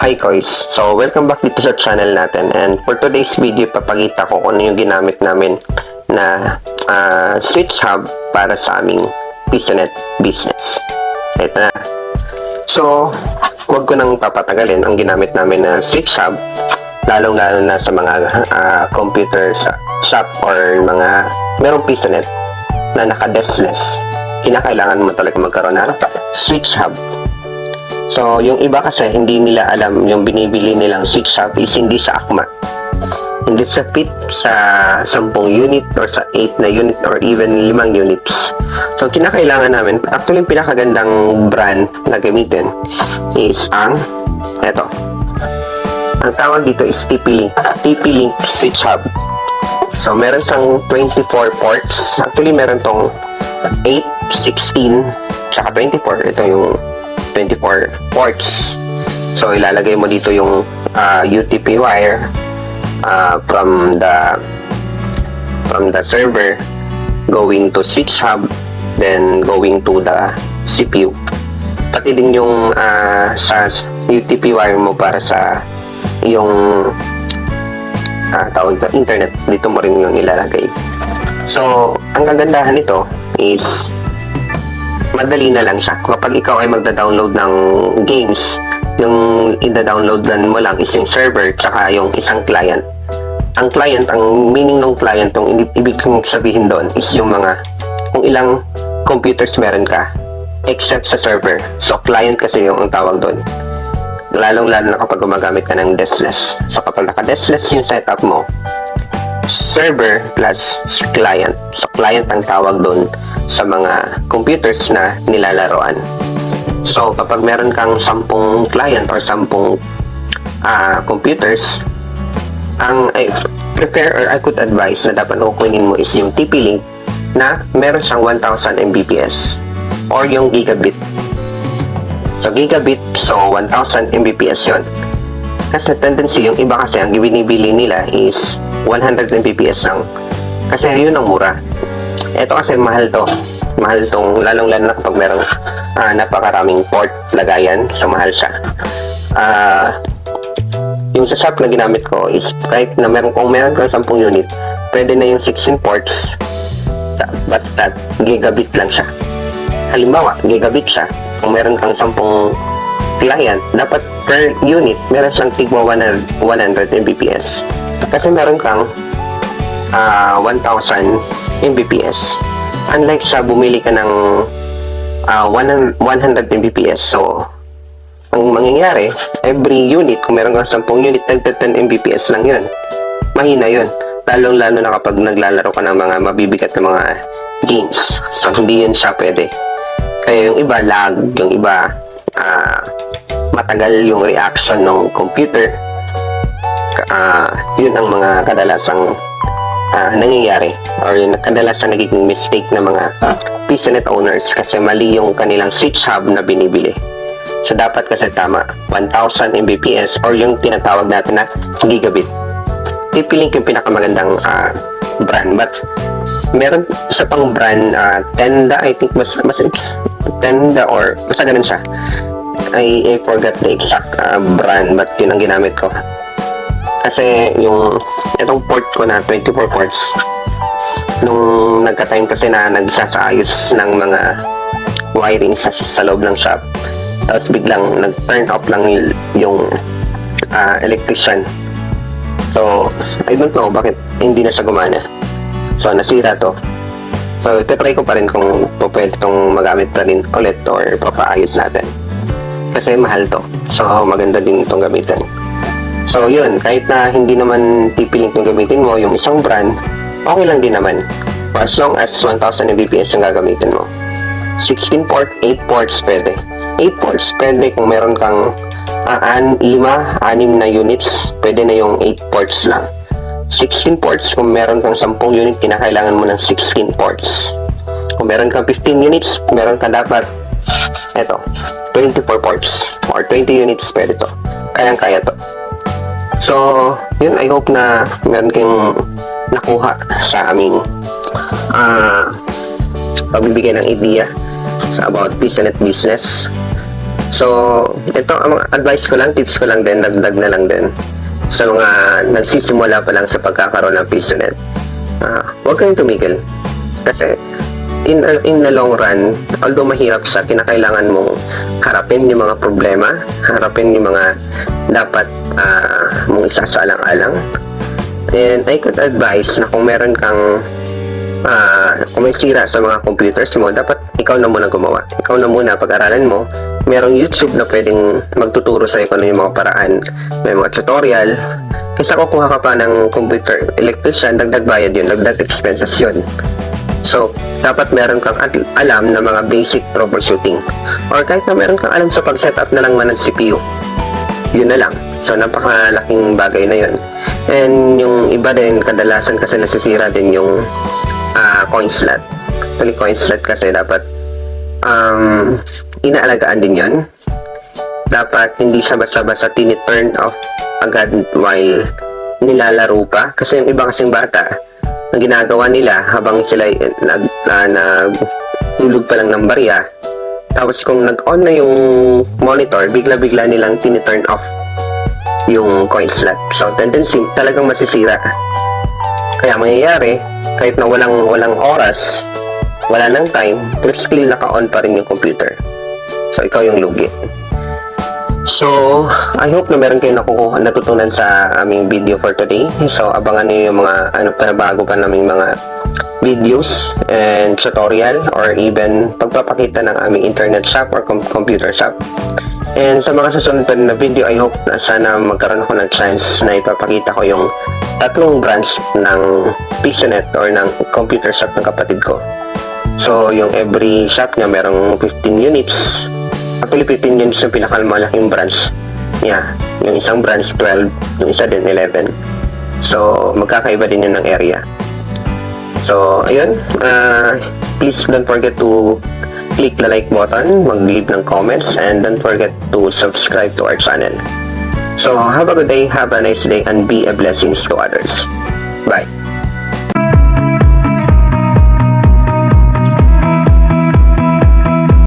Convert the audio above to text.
Hi guys! So, welcome back dito sa channel natin and for today's video, papakita ko kung ano yung ginamit namin na ah, switch hub para sa aming PisoNet business. Ito na. So, huwag ko nang papatagalin ang ginamit namin na switch hub lalong-lalo na sa mga ah, computer shop or mga merong PisoNet na naka-deskless. Kinakailangan mo talaga magkaroon ng switch hub So, yung iba kasi hindi nila alam yung binibili nilang switch hub is hindi sa akma. Hindi sa fit sa 10 unit or sa 8 na unit or even 5 units. So, kinakailangan namin, actually yung pinakagandang brand na gamitin is ang, eto. Ang tawag dito is TP-Link. TP-Link switch hub. So, meron siyang 24 ports. Actually, meron tong 8, 16, tsaka 24. Ito yung 24 ports. So, ilalagay mo dito yung ah, UTP wire ah, from the from the server going to switch hub then going to the CPU. Pati din yung ah, sa UTP wire mo para sa yung ah, tawag na internet dito mo rin yung ilalagay. So, ang kagandahan nito is madali na lang siya. Kapag ikaw ay magda-download ng games, yung ida-download mo lang is yung server tsaka yung isang client. Ang client, ang meaning ng client, yung ibig- kong sabihin doon is yung mga kung ilang computers meron ka except sa server. So, client kasi yung ang tawag doon. Lalong-lalo na kapag gumagamit ka ng deskless. So, kapag naka-deskless yung setup mo, server plus client. So, client ang tawag doon sa mga computers na nilalaroan. So, kapag meron kang 10 client or 10 ah, computers, ang I prepare or I could advise na dapat kukunin mo is yung TP-Link na meron siyang 1000 Mbps or yung gigabit. So, gigabit, so 1000 Mbps yon. Kasi tendency, yung iba kasi ang binibili nila is 100 Mbps lang. Kasi yun ang mura. Ito kasi mahal to. Mahal tong lalong-lalo na kapag merong ah, napakaraming port lagayan. So mahal siya. Ah, yung sa shop na ginamit ko is kahit na meron kung meron kang 10 unit, pwede na yung 16 ports. Basta gigabit lang siya. Halimbawa, gigabit siya. Kung meron kang 10 client, dapat per unit, meron siyang tigmo 100, 100 Mbps. Kasi meron kang ah 1,000 Mbps. Unlike sa bumili ka ng ah 100, 100 Mbps. So, ang mangyayari, every unit, kung meron kang 10 unit, tagta 10 Mbps lang yun. Mahina yun. Lalong-lalo na kapag naglalaro ka ng mga mabibigat na mga games. So, hindi yun siya pwede. Kaya yung iba, lag. Yung iba, ah, matagal yung reaction ng computer. Ah, yun ang mga kadalasang ah, nangyayari or yung kadalasan nagiging mistake ng mga PisoNet owners kasi mali yung kanilang switch hub na binibili. So, dapat kasi tama, 1,000 Mbps or yung tinatawag natin na gigabit. TP-Link yung pinakamagandang ah, brand. But, meron isa pang brand, ah, Tenda, I think, mas, mas, Tenda or, basta ganun siya. I, I forgot the exact ah, brand, but yun ang ginamit ko. Kasi yung, itong port ko na 24 ports, nung nagka-time kasi na nagsasaayos ng mga wiring sa, sa loob ng shop, tapos biglang nag-turn off lang yung ah, electrician. So, I don't know bakit hindi na siya gumana. So, nasira to. So, try ko pa rin kung pwede itong magamit pa rin ulit or papaayos natin. Kasi mahal to. So, maganda din itong gamitin. So, yun. Kahit na hindi naman TP-Link yung gamitin mo, yung isang brand, okay lang din naman. As long as 1,000 Mbps yung gagamitin mo. 16 port, 8 ports pwede. 8 ports pwede kung meron kang uh, an, 5, 6 na units, pwede na yung 8 ports lang. 16 ports, kung meron kang 10 unit, kinakailangan mo ng 16 ports. Kung meron kang 15 units, meron ka dapat, eto, 24 ports or 20 units pwede to. Kayang-kaya to. So, yun, I hope na meron kayong nakuha sa aming ah pagbibigay ng idea sa about PisoNet business. So, ito ang mga advice ko lang, tips ko lang din, dagdag na lang din sa mga nagsisimula pa lang sa pagkakaroon ng PisoNet. Ah, huwag kayong tumigil. Kasi in in the long run, although mahirap siya, kinakailangan mong harapin yung mga problema, harapin yung mga dapat ah, mong isasaalang-alang. And I could advise na kung meron kang ah, kung may sira sa mga computers mo, dapat ikaw na muna gumawa. Ikaw na muna pag-aralan mo. Merong YouTube na pwedeng magtuturo sa kung ano yung mga paraan. May mga tutorial. Kaysa kukuha ka pa ng computer electrician, dagdag bayad yun, dagdag expenses yun. So, dapat meron kang alam na mga basic troubleshooting. Or kahit na meron kang alam sa pag-setup na lang man ng CPU. Yun na lang. So, napakalaking bagay na yun. And yung iba din, kadalasan kasi nasisira din yung ah, coin slot. Actually, coin slot kasi dapat um, inaalagaan din yon dapat hindi siya basta-basta tini-turn off agad while nilalaro pa. Kasi yung iba kasing bata, ang ginagawa nila habang sila ay nag, uh, nagtulog pa lang ng barya, tapos kung nag-on na yung monitor, bigla-bigla nilang tini-turn off yung coin slot. So, tendency talagang masisira. Kaya mangyayari, kahit na walang walang oras, wala nang time, pero still naka-on pa rin yung computer. So, ikaw yung lugi. So, I hope na meron kayo nakukuha, natutunan sa aming video for today. So, abangan niyo yung mga ano, panabago pa naming mga videos and tutorial or even pagpapakita ng aming internet shop or com- computer shop. And sa mga susunod na video, I hope na sana magkaroon ako ng chance na ipapakita ko yung tatlong branch ng PisoNet or ng computer shop ng kapatid ko. So, yung every shop niya merong 15 units. Actually, 15 units yung pinakamalaking branch niya. Yung isang branch, 12. Yung isa din, 11. So, magkakaiba din yun ng area. So, ayun. Uh, please don't forget to click the like button, mag-leave ng comments, and don't forget to subscribe to our channel. So, have a good day, have a nice day, and be a blessings to others. Bye.